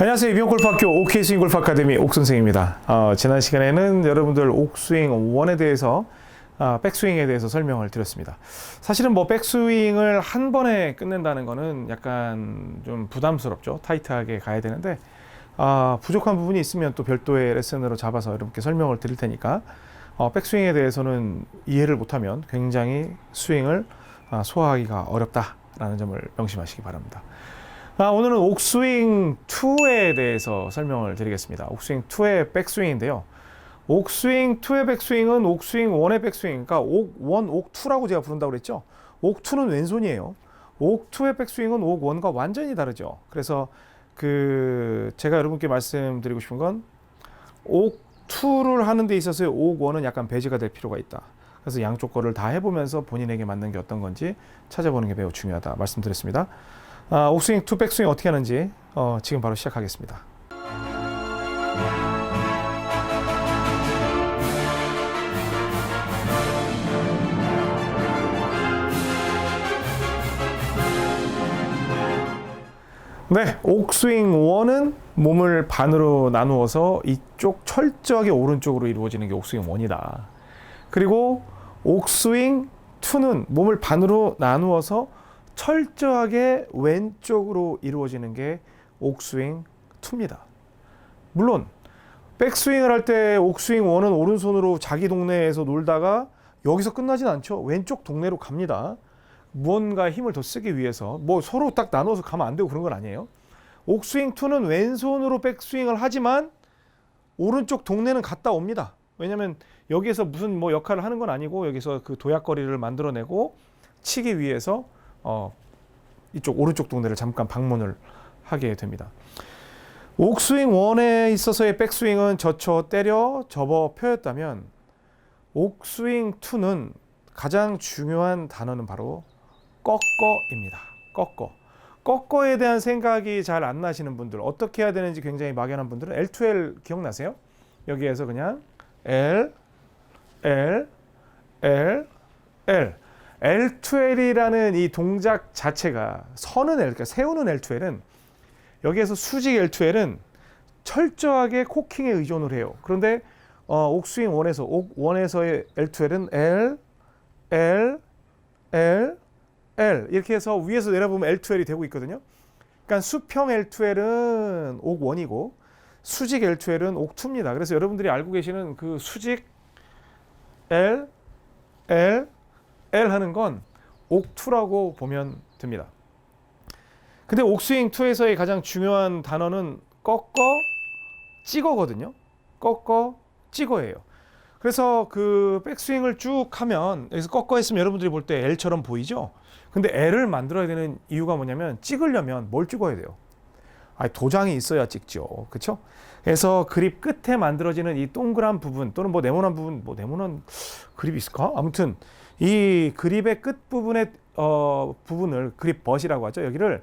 안녕하세요. 이병골프학교 OK 스윙 골프 아카데미 옥 선생입니다. 어, 지난 시간에는 여러분들 옥스윙 원에 대해서 아, 백스윙에 대해서 설명을 드렸습니다. 사실은 뭐 백스윙을 한 번에 끝낸다는 거는 약간 좀 부담스럽죠. 타이트하게 가야 되는데 아, 부족한 부분이 있으면 또 별도의 레슨으로 잡아서 여러분께 설명을 드릴 테니까 어, 백스윙에 대해서는 이해를 못하면 굉장히 스윙을 아, 소화하기가 어렵다라는 점을 명심하시기 바랍니다. 아, 오늘은 옥스윙 2에 대해서 설명을 드리겠습니다. 옥스윙 2의 백스윙인데요. 옥스윙 2의 백스윙은 옥스윙 1의 백스윙, 그러니까 옥 1, 옥 2라고 제가 부른다고 그랬죠. 옥 2는 왼손이에요. 옥 2의 백스윙은 옥 1과 완전히 다르죠. 그래서 그 제가 여러분께 말씀드리고 싶은 건 옥 2를 하는 데 있어서 옥 1은 약간 배제가 될 필요가 있다. 그래서 양쪽 거를 다 해보면서 본인에게 맞는 게 어떤 건지 찾아보는 게 매우 중요하다 말씀드렸습니다. 아, 옥스윙 투 백스윙 어떻게 하는지 어, 지금 바로 시작하겠습니다. 네, 옥스윙 1은 몸을 반으로 나누어서 이쪽 철저하게 오른쪽으로 이루어지는 게 옥스윙 1이다. 그리고 옥스윙 2는 몸을 반으로 나누어서 철저하게 왼쪽으로 이루어지는 게 옥스윙 2입니다. 물론 백스윙을 할 때 옥스윙 1은 오른손으로 자기 동네에서 놀다가 여기서 끝나진 않죠. 왼쪽 동네로 갑니다. 무언가 힘을 더 쓰기 위해서 뭐 서로 딱 나눠서 가면 안 되고 그런 건 아니에요. 옥스윙 2는 왼손으로 백스윙을 하지만 오른쪽 동네는 갔다 옵니다. 왜냐하면 여기에서 무슨 뭐 역할을 하는 건 아니고 여기서 그 도약거리를 만들어내고 치기 위해서 어, 이쪽 오른쪽 동네를 잠깐 방문을 하게 됩니다. 옥스윙 1에 있어서의 백스윙은 젖혀 때려 접어 펴였다면 옥스윙 2는 가장 중요한 단어는 바로 꺾어입니다. 꺾어. 꺾어에 대한 생각이 잘 안 나시는 분들, 어떻게 해야 되는지 굉장히 막연한 분들은 L2L 기억나세요? 여기에서 그냥 L, L, L, L. L2L이라는 이 동작 자체가 서는 L, 그러니까 세우는 L2L은 여기에서 수직 L2L은 철저하게 코킹에 의존을 해요. 그런데 어, 옥스윙 1에서 옥 1에서의 L2L은 L, L, L, L 이렇게 해서 위에서 내려보면 L2L이 되고 있거든요. 그러니까 수평 L2L은 옥 1이고 수직 L2L은 옥 2입니다. 그래서 여러분들이 알고 계시는 그 수직 L, L, L 하는 건 옥2라고 보면 됩니다. 근데 옥스윙 2에서의 가장 중요한 단어는 꺾어 찍어거든요. 꺾어 찍어예요. 그래서 그 백스윙을 쭉 하면 여기서 꺾어 했으면 여러분들이 볼 때 L처럼 보이죠? 근데 L을 만들어야 되는 이유가 뭐냐면 찍으려면 뭘 찍어야 돼요? 아, 도장이 있어야 찍죠. 그렇죠? 그래서 그립 끝에 만들어지는 이 동그란 부분 또는 뭐 네모난 부분, 뭐 네모난 그립이 있을까? 아무튼 이 그립의 끝 부분의 어, 부분을 그립 벗이라고 하죠. 여기를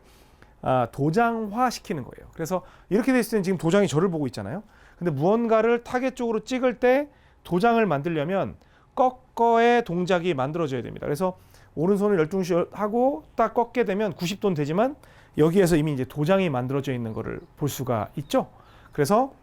아, 도장화 시키는 거예요. 그래서 이렇게 됐을 때는 지금 도장이 저를 보고 있잖아요. 근데 무언가를 타겟 쪽으로 찍을 때 도장을 만들려면 꺾어의 동작이 만들어져야 됩니다. 그래서 오른손을 열중시 하고 딱 꺾게 되면 90도는 되지만 여기에서 이미 이제 도장이 만들어져 있는 것을 볼 수가 있죠. 그래서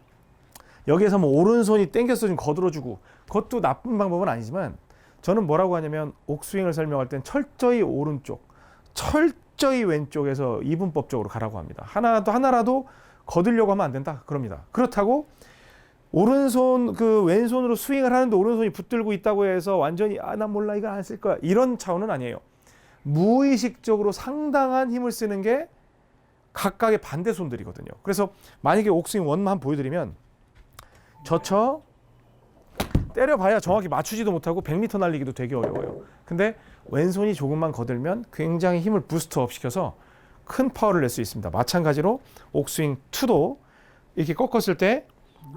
여기에서 뭐 오른손이 땡겨서 좀 거들어주고 그것도 나쁜 방법은 아니지만 저는 뭐라고 하냐면 옥스윙을 설명할 땐 철저히 오른쪽, 철저히 왼쪽에서 이분법적으로 가라고 합니다. 하나도 하나라도 거들려고 하면 안 된다. 그럽니다. 그렇다고 오른손 그 왼손으로 스윙을 하는데 오른손이 붙들고 있다고 해서 완전히 아나 몰라 이거 안 쓸 거야 이런 차원은 아니에요. 무의식적으로 상당한 힘을 쓰는 게 각각의 반대 손들이거든요. 그래서 만약에 옥스윙 원만 보여드리면 저쳐 때려봐야 정확히 맞추지도 못하고 100m 날리기도 되게 어려워요. 근데 왼손이 조금만 거들면 굉장히 힘을 부스트업 시켜서 큰 파워를 낼 수 있습니다. 마찬가지로 옥스윙 2도 이렇게 꺾었을 때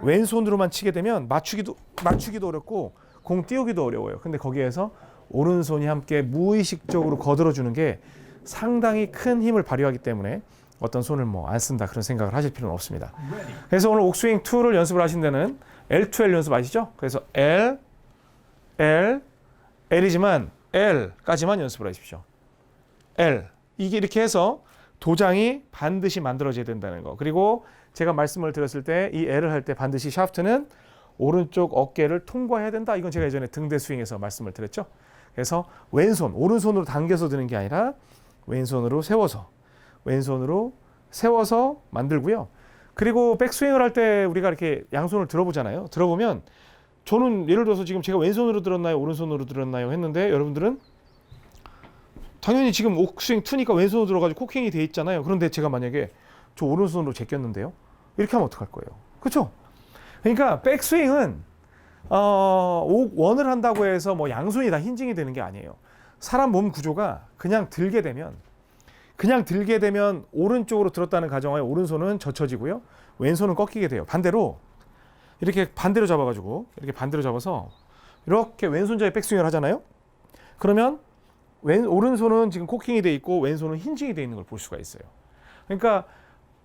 왼손으로만 치게 되면 맞추기도 맞추기도 어렵고 공 띄우기도 어려워요. 근데 거기에서 오른손이 함께 무의식적으로 거들어 주는 게 상당히 큰 힘을 발휘하기 때문에 어떤 손을 뭐 안 쓴다 그런 생각을 하실 필요는 없습니다. 그래서 오늘 옥스윙 2를 연습을 하신 데는 L2L 연습 아시죠? 그래서 L, L, L이지만 L까지만 연습을 하십시오. L 이게 이렇게 해서 도장이 반드시 만들어져야 된다는 거. 그리고 제가 말씀을 드렸을 때 이 L을 할 때 반드시 샤프트는 오른쪽 어깨를 통과해야 된다. 이건 제가 예전에 등대 스윙에서 말씀을 드렸죠. 그래서 왼손, 오른손으로 당겨서 드는 게 아니라 왼손으로 세워서 왼손으로 세워서 만들고요. 그리고 백스윙을 할 때 우리가 이렇게 양손을 들어보잖아요. 들어보면 저는 예를 들어서 지금 제가 왼손으로 들었나요, 오른손으로 들었나요 했는데 여러분들은 당연히 지금 옥스윙 투니까 왼손으로 들어가지고 코킹이 돼 있잖아요. 그런데 제가 만약에 저 오른손으로 제꼈는데요. 이렇게 하면 어떡할 거예요? 그렇죠? 그러니까 백스윙은 어, 옥 원을 한다고 해서 뭐 양손이 다 힌징이 되는 게 아니에요. 사람 몸 구조가 그냥 들게 되면 그냥 들게 되면 오른쪽으로 들었다는 가정하에 오른손은 젖혀지고요. 왼손은 꺾이게 돼요. 반대로 이렇게 반대로 잡아가지고 이렇게 반대로 잡아서 이렇게 왼손잡이 백스윙을 하잖아요. 그러면 왼 오른손은 지금 코킹이 돼 있고 왼손은 힌징이 돼 있는 걸 볼 수가 있어요. 그러니까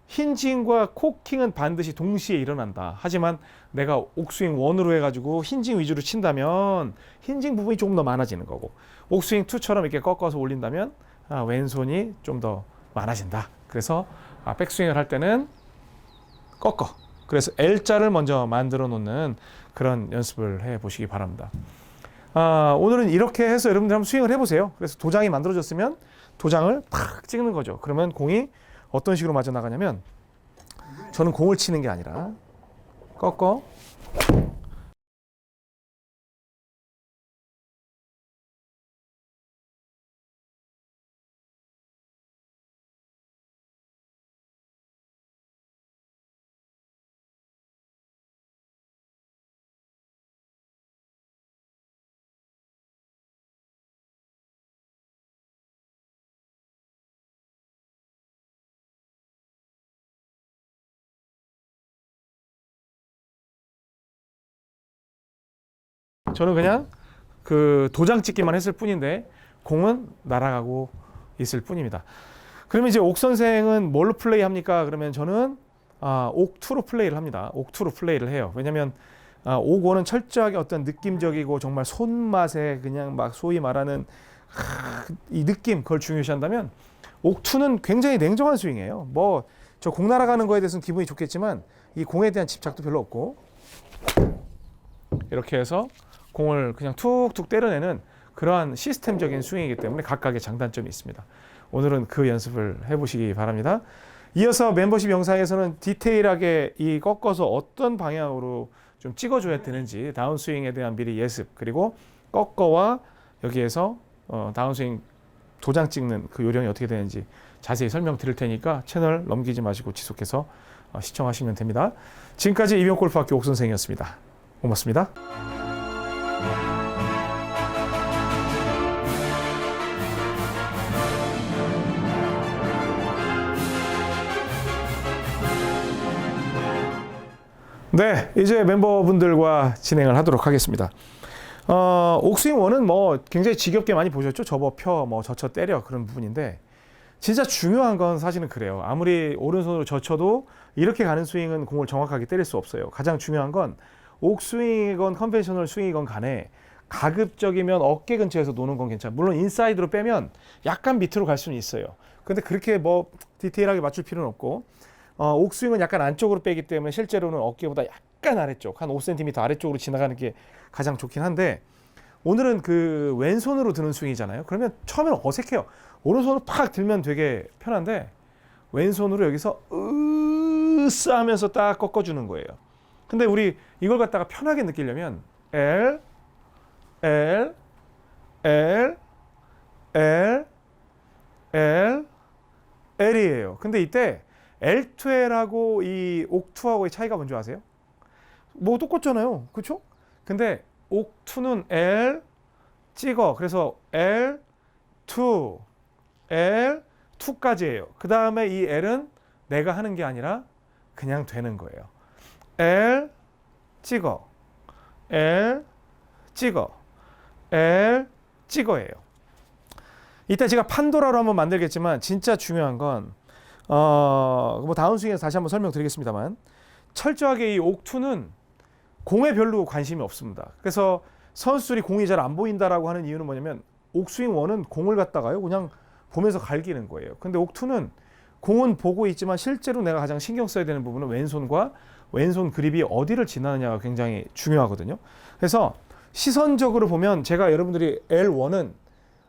힌징과 코킹은 반드시 동시에 일어난다. 하지만 내가 옥스윙 원으로 해가지고 힌징 위주로 친다면 힌징 부분이 조금 더 많아지는 거고 옥스윙 투처럼 이렇게 꺾어서 올린다면 아, 왼손이 좀 더 많아진다. 그래서 아, 백스윙을 할 때는 꺾어. 그래서 L자를 먼저 만들어 놓는 그런 연습을 해 보시기 바랍니다. 아, 오늘은 이렇게 해서 여러분들 한번 스윙을 해보세요. 그래서 도장이 만들어졌으면 도장을 팍 찍는 거죠. 그러면 공이 어떤 식으로 맞아 나가냐면 저는 공을 치는 게 아니라 꺾어 저는 그냥 그 도장 찍기만 했을 뿐인데 공은 날아가고 있을 뿐입니다. 그러면 이제 옥 선생은 뭘로 플레이 합니까? 그러면 저는 아, 옥투로 플레이를 합니다. 옥투로 플레이를 해요. 왜냐하면 아, 옥원은 철저하게 어떤 느낌적이고 정말 손맛에 그냥 막 소위 말하는 하, 이 느낌 그걸 중요시한다면 옥투는 굉장히 냉정한 스윙이에요. 뭐 저 공 날아가는 거에 대해서는 기분이 좋겠지만 이 공에 대한 집착도 별로 없고 이렇게 해서 공을 그냥 툭툭 때려내는 그러한 시스템적인 스윙이기 때문에 각각의 장단점이 있습니다. 오늘은 그 연습을 해보시기 바랍니다. 이어서 멤버십 영상에서는 디테일하게 이 꺾어서 어떤 방향으로 좀 찍어줘야 되는지 다운스윙에 대한 미리 예습 그리고 꺾어와 여기에서 어, 다운스윙 도장 찍는 그 요령이 어떻게 되는지 자세히 설명 드릴 테니까 채널 넘기지 마시고 지속해서 어, 시청하시면 됩니다. 지금까지 이병골프학교 옥선생이었습니다. 고맙습니다. 네, 이제 멤버분들과 진행을 하도록 하겠습니다. 어, 옥스윙 원은 뭐 굉장히 지겹게 많이 보셨죠? 접어 펴, 뭐 젖혀 때려 그런 부분인데 진짜 중요한 건 사실은 그래요. 아무리 오른손으로 젖혀도 이렇게 가는 스윙은 공을 정확하게 때릴 수 없어요. 가장 중요한 건 옥스윙이건 컨벤셔널 스윙이건 간에 가급적이면 어깨 근처에서 노는 건 괜찮아요. 물론 인사이드로 빼면 약간 밑으로 갈 수는 있어요. 근데 그렇게 뭐 디테일하게 맞출 필요는 없고 어, 옥스윙은 약간 안쪽으로 빼기 때문에 실제로는 어깨보다 약간 아래쪽 한 5cm 아래쪽으로 지나가는 게 가장 좋긴 한데 오늘은 그 왼손으로 드는 스윙이잖아요. 그러면 처음에는 어색해요. 오른손으로 팍 들면 되게 편한데 왼손으로 여기서 으스 하면서 딱 꺾어주는 거예요. 근데 우리 이걸 갖다가 편하게 느끼려면 L, L, L, L, L, L이에요. 근데 이때 L2L하고 이 옥2하고의 차이가 뭔지 아세요? 뭐 똑같잖아요. 그렇죠? 근데 옥2는 L 찍어. 그래서 L, 2, L, 2까지예요. 그 다음에 이 L은 내가 하는 게 아니라 그냥 되는 거예요. L 찍어. L 찍어. L 찍어예요. 이따 제가 판도라로 한번 만들겠지만 진짜 중요한 건 어, 뭐 다운스윙에서 다시 한번 설명드리겠습니다만 철저하게 이 옥투는 공에 별로 관심이 없습니다. 그래서 선수들이 공이 잘 안 보인다라고 하는 이유는 뭐냐면 옥스윙 원은 공을 갖다가요 그냥 보면서 갈기는 거예요. 근데 옥투는 공은 보고 있지만 실제로 내가 가장 신경 써야 되는 부분은 왼손과 왼손 그립이 어디를 지나느냐가 굉장히 중요하거든요. 그래서 시선적으로 보면 제가 여러분들이 L1은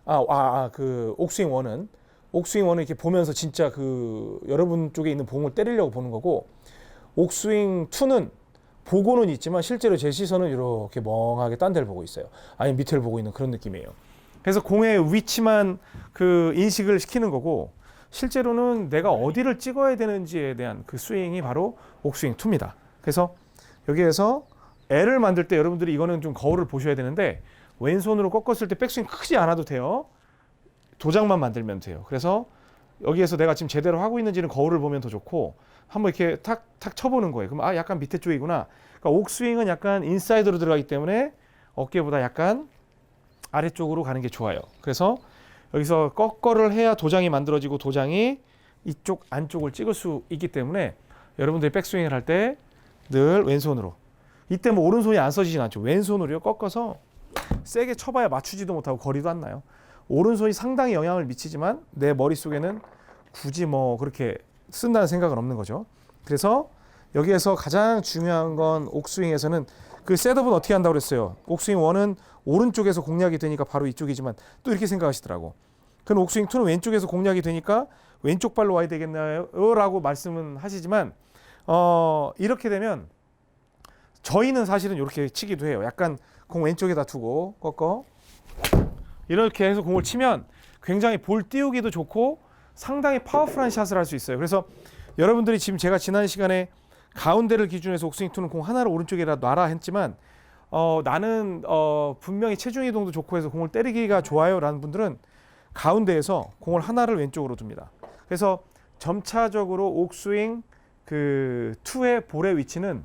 아, 아, 아, 그 옥스윙 1은 옥스윙 1을 이렇게 보면서 진짜 그 여러분 쪽에 있는 봉을 때리려고 보는 거고 옥스윙 2는 보고는 있지만 실제로 제 시선은 이렇게 멍하게 딴 데를 보고 있어요. 아니 밑을 보고 있는 그런 느낌이에요. 그래서 공의 위치만 그 인식을 시키는 거고 실제로는 내가 어디를 찍어야 되는지에 대한 그 스윙이 바로 옥스윙 2입니다. 그래서 여기에서 L을 만들 때 여러분들이 이거는 좀 거울을 보셔야 되는데 왼손으로 꺾었을 때 백스윙 크지 않아도 돼요. 도장만 만들면 돼요. 그래서 여기에서 내가 지금 제대로 하고 있는지는 거울을 보면 더 좋고 한번 이렇게 탁탁 쳐보는 거예요. 그럼 아 약간 밑에 쪽이구나. 그러니까 옥스윙은 약간 인사이드로 들어가기 때문에 어깨보다 약간 아래쪽으로 가는 게 좋아요. 그래서 여기서 꺾어를 해야 도장이 만들어지고 도장이 이쪽 안쪽을 찍을 수 있기 때문에 여러분들이 백스윙을 할 때 늘 왼손으로 이때 뭐 오른손이 안 써지진 않죠. 왼손으로요 꺾어서 세게 쳐봐야 맞추지도 못하고 거리도 안 나요. 오른손이 상당히 영향을 미치지만 내 머릿속에는 굳이 뭐 그렇게 쓴다는 생각은 없는 거죠. 그래서 여기에서 가장 중요한 건 옥스윙에서는 그 셋업은 어떻게 한다고 그랬어요. 옥스윙 1은 오른쪽에서 공략이 되니까 바로 이쪽이지만 또 이렇게 생각하시더라고. 그럼 옥스윙 2는 왼쪽에서 공략이 되니까 왼쪽 발로 와야 되겠나요? 라고 말씀은 하시지만 어, 이렇게 되면 저희는 사실은 이렇게 치기도 해요. 약간 공 왼쪽에다 두고 꺾어 이렇게 해서 공을 치면 굉장히 볼 띄우기도 좋고 상당히 파워풀한 샷을 할 수 있어요. 그래서 여러분들이 지금 제가 지난 시간에 가운데를 기준해서 옥스윙 투는 공 하나를 오른쪽에다 놔라 했지만 어, 나는 어, 분명히 체중 이동도 좋고 해서 공을 때리기가 좋아요라는 분들은 가운데에서 공을 하나를 왼쪽으로 둡니다. 그래서 점차적으로 옥스윙 그 투의 볼의 위치는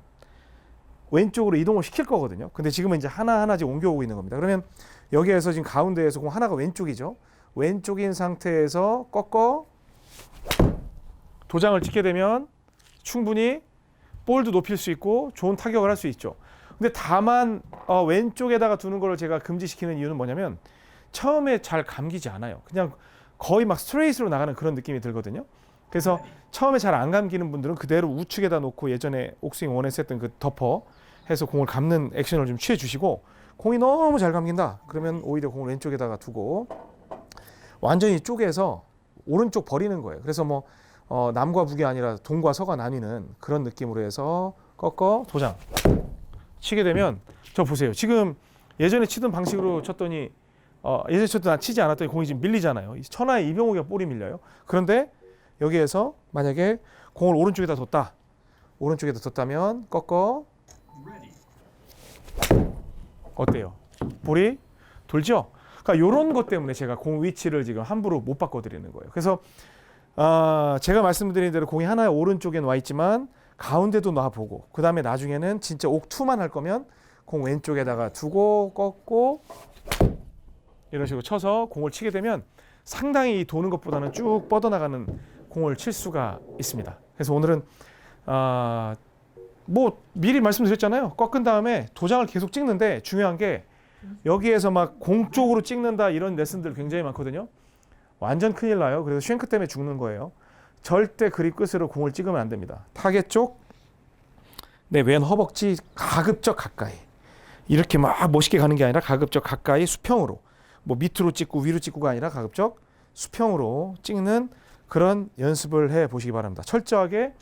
왼쪽으로 이동을 시킬 거거든요. 근데 지금은 이제 하나하나 지금 옮겨오고 있는 겁니다. 그러면 여기에서 지금 가운데에서 공 하나가 왼쪽이죠. 왼쪽인 상태에서 꺾어 도장을 찍게 되면 충분히 볼도 높일 수 있고 좋은 타격을 할 수 있죠. 근데 다만 어, 왼쪽에다가 두는 걸 제가 금지시키는 이유는 뭐냐면 처음에 잘 감기지 않아요. 그냥 거의 막 스트레이트로 나가는 그런 느낌이 들거든요. 그래서 처음에 잘 안 감기는 분들은 그대로 우측에다 놓고 예전에 옥스윙 원에서 했던 그 덮어 해서 공을 감는 액션을 좀 취해 주시고 공이 너무 잘 감긴다. 그러면 오히려 공을 왼쪽에다가 두고 완전히 쪼개서 오른쪽 버리는 거예요. 그래서 뭐 어, 남과 북이 아니라 동과 서가 나뉘는 그런 느낌으로 해서 꺾어 도장 치게 되면 저 보세요. 지금 예전에 치던 방식으로 쳤더니 어, 예전에 쳤던 나 치지 않았더니 공이 지금 밀리잖아요. 이 천하의 이병호가 볼이 밀려요. 그런데 여기에서 만약에 공을 오른쪽에다 뒀다. 오른쪽에다 뒀다면 꺾어 어때요? 볼이 돌죠? 그러니까 이런 것 때문에 제가 공 위치를 지금 함부로 못 바꿔드리는 거예요. 그래서 어, 제가 말씀드린 대로 공이 하나의 오른쪽에 놔 있지만 가운데도 놔보고 그 다음에 나중에는 진짜 옥투만 할 거면 공 왼쪽에다가 두고 꺾고 이런 식으로 쳐서 공을 치게 되면 상당히 도는 것보다는 쭉 뻗어나가는 공을 칠 수가 있습니다. 그래서 오늘은 아, 뭐 미리 말씀드렸잖아요. 꺾은 다음에 도장을 계속 찍는데 중요한 게 여기에서 막 공 쪽으로 찍는다 이런 레슨들 굉장히 많거든요. 완전 큰일 나요. 그래서 쉔크 때문에 죽는 거예요. 절대 그립 끝으로 공을 찍으면 안 됩니다. 타겟 쪽, 내 왼 허벅지 가급적 가까이. 이렇게 막 멋있게 가는 게 아니라 가급적 가까이 수평으로. 뭐 밑으로 찍고 위로 찍고가 아니라 가급적 수평으로 찍는 그런 연습을 해 보시기 바랍니다. 철저하게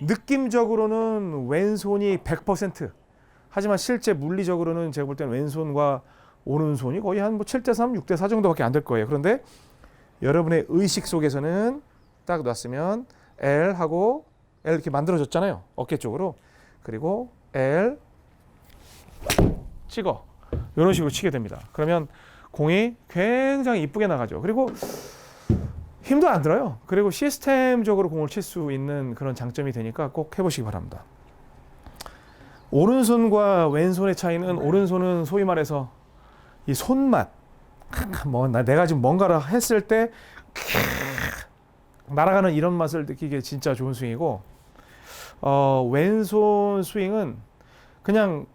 느낌적으로는 왼손이 100% 하지만 실제 물리적으로는 제가 볼 때는 왼손과 오른손이 거의 한 뭐 7대 3, 6대 4 정도밖에 안 될 거예요. 그런데 여러분의 의식 속에서는 딱 놨으면 L 하고 L 이렇게 만들어졌잖아요. 어깨 쪽으로. 그리고 L 찍어. 이런 식으로 치게 됩니다. 그러면 공이 굉장히 이쁘게 나가죠. 그리고 힘도 안 들어요. 그리고 시스템적으로 공을 칠 수 있는 그런 장점이 되니까 꼭 해보시기 바랍니다. 오른손과 왼손의 차이는 오른손은 소위 말해서 이 손맛, 뭐 나- 내가 지금 뭔가를 했을 때 날아가는 이런 맛을 느끼기에 진짜 좋은 스윙이고 어, 왼손 스윙은 그냥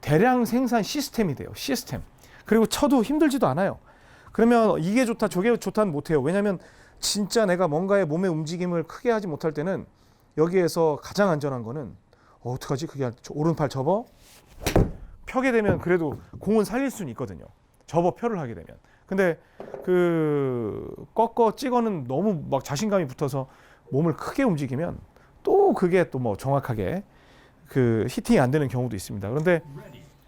대량 생산 시스템이 돼요. 시스템. 그리고 쳐도 힘들지도 않아요. 그러면 이게 좋다 저게 좋다는 못해요. 왜냐하면 진짜 내가 뭔가의 몸의 움직임을 크게 하지 못할 때는 여기에서 가장 안전한 거는 어, 어떡하지? 그게 오른팔 접어 펴게 되면 그래도 공은 살릴 수는 있거든요. 접어 펴를 하게 되면. 근데 그 꺾어 찍어는 너무 막 자신감이 붙어서 몸을 크게 움직이면 또 그게 또 뭐 정확하게 그 히팅이 안 되는 경우도 있습니다. 그런데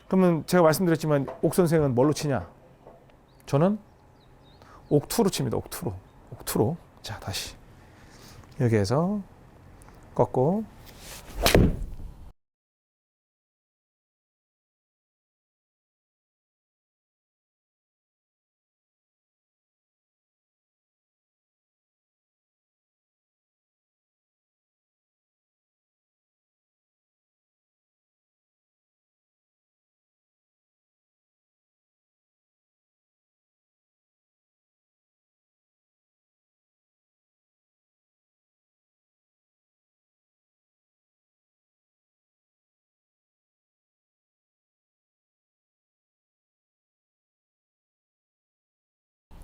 그러면 제가 말씀드렸지만 옥 선생은 뭘로 치냐? 저는 옥투로 칩니다. 옥투로. 옥투로. 자, 다시. 여기에서 꺾고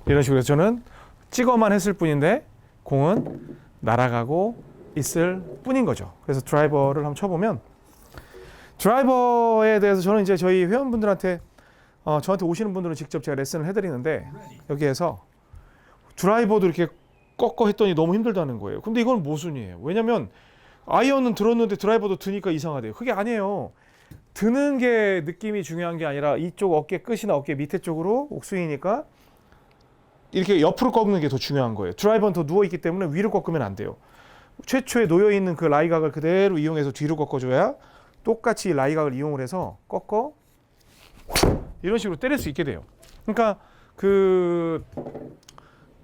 이런 식으로 저는 찍어만 했을 뿐인데 공은 날아가고 있을 뿐인 거죠. 그래서 드라이버를 한번 쳐보면 드라이버에 대해서 저는 이제 저희 회원분들한테 어, 저한테 오시는 분들은 직접 제가 레슨을 해드리는데 여기에서 드라이버도 이렇게 꺾어 했더니 너무 힘들다는 거예요. 근데 이건 모순이에요. 왜냐면 아이언은 들었는데 드라이버도 드니까 이상하대요. 그게 아니에요. 드는 게 느낌이 중요한 게 아니라 이쪽 어깨 끝이나 어깨 밑에 쪽으로 옥스윙이니까 이렇게 옆으로 꺾는 게 더 중요한 거예요. 드라이버는 더 누워 있기 때문에 위로 꺾으면 안 돼요. 최초에 놓여 있는 그 라이각을 그대로 이용해서 뒤로 꺾어줘야 똑같이 라이각을 이용을 해서 꺾어 이런 식으로 때릴 수 있게 돼요. 그러니까 그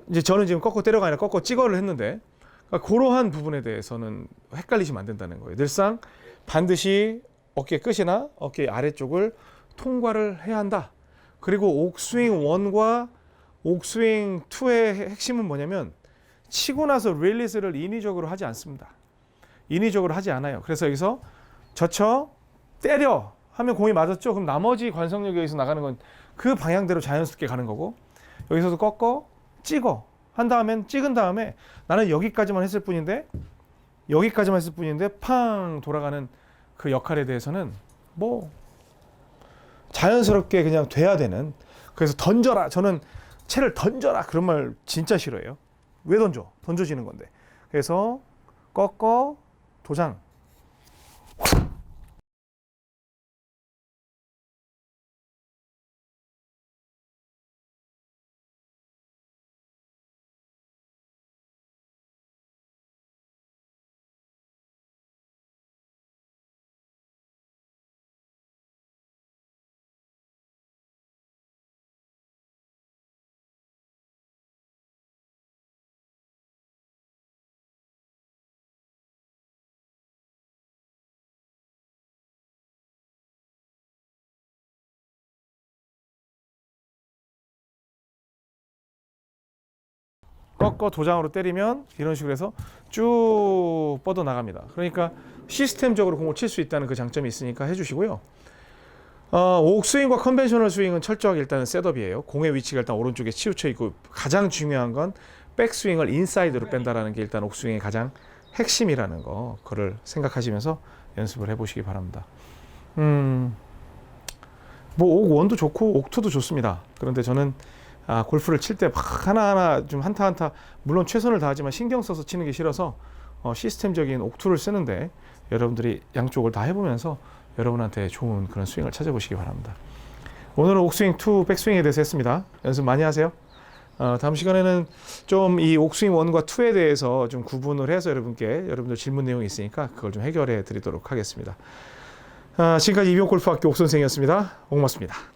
이제 저는 지금 꺾어 때려가 아니라 꺾어 찍어를 했는데 그러니까 그러한 부분에 대해서는 헷갈리시면 안 된다는 거예요. 늘상 반드시 어깨 끝이나 어깨 아래쪽을 통과를 해야 한다. 그리고 옥스윙 1과 옥스윙 2의 핵심은 뭐냐면 치고 나서 릴리스를 인위적으로 하지 않습니다. 인위적으로 하지 않아요. 그래서 여기서 젖혀 때려 하면 공이 맞았죠. 그럼 나머지 관성력이 여기서 나가는 건 그 방향대로 자연스럽게 가는 거고 여기서도 꺾어 찍어 한 다음엔 찍은 다음에 나는 여기까지만 했을 뿐인데 여기까지만 했을 뿐인데 팡 돌아가는 그 역할에 대해서는 뭐 자연스럽게 그냥 돼야 되는 그래서 던져라 저는 채를 던져라. 그런 말 진짜 싫어해요. 왜 던져? 던져지는 건데. 그래서 꺾어 도장 꺾어 도장으로 때리면 이런 식으로 해서 쭉 뻗어 나갑니다. 그러니까 시스템적으로 공을 칠 수 있다는 그 장점이 있으니까 해주시고요. 어, 옥스윙과 컨벤셔널 스윙은 철저하게 일단은 셋업이에요. 공의 위치가 일단 오른쪽에 치우쳐 있고 가장 중요한 건 백스윙을 인사이드로 뺀다라는 게 일단 옥스윙의 가장 핵심이라는 거 그걸 생각하시면서 연습을 해보시기 바랍니다. 음, 뭐 옥 원도 좋고 옥 투도 좋습니다. 그런데 저는 아, 골프를 칠 때 하나하나 좀 한타 한타 물론 최선을 다하지만 신경 써서 치는 게 싫어서 어, 시스템적인 옥투를 쓰는데 여러분들이 양쪽을 다 해보면서 여러분한테 좋은 그런 스윙을 찾아보시기 바랍니다. 오늘은 옥스윙 투 백스윙에 대해서 했습니다. 연습 많이 하세요. 어, 다음 시간에는 좀 이 옥스윙 1과 2에 대해서 좀 구분을 해서 여러분께 여러분들 질문 내용이 있으니까 그걸 좀 해결해 드리도록 하겠습니다. 아, 지금까지 이병골프학교 옥선생이었습니다. 고맙습니다.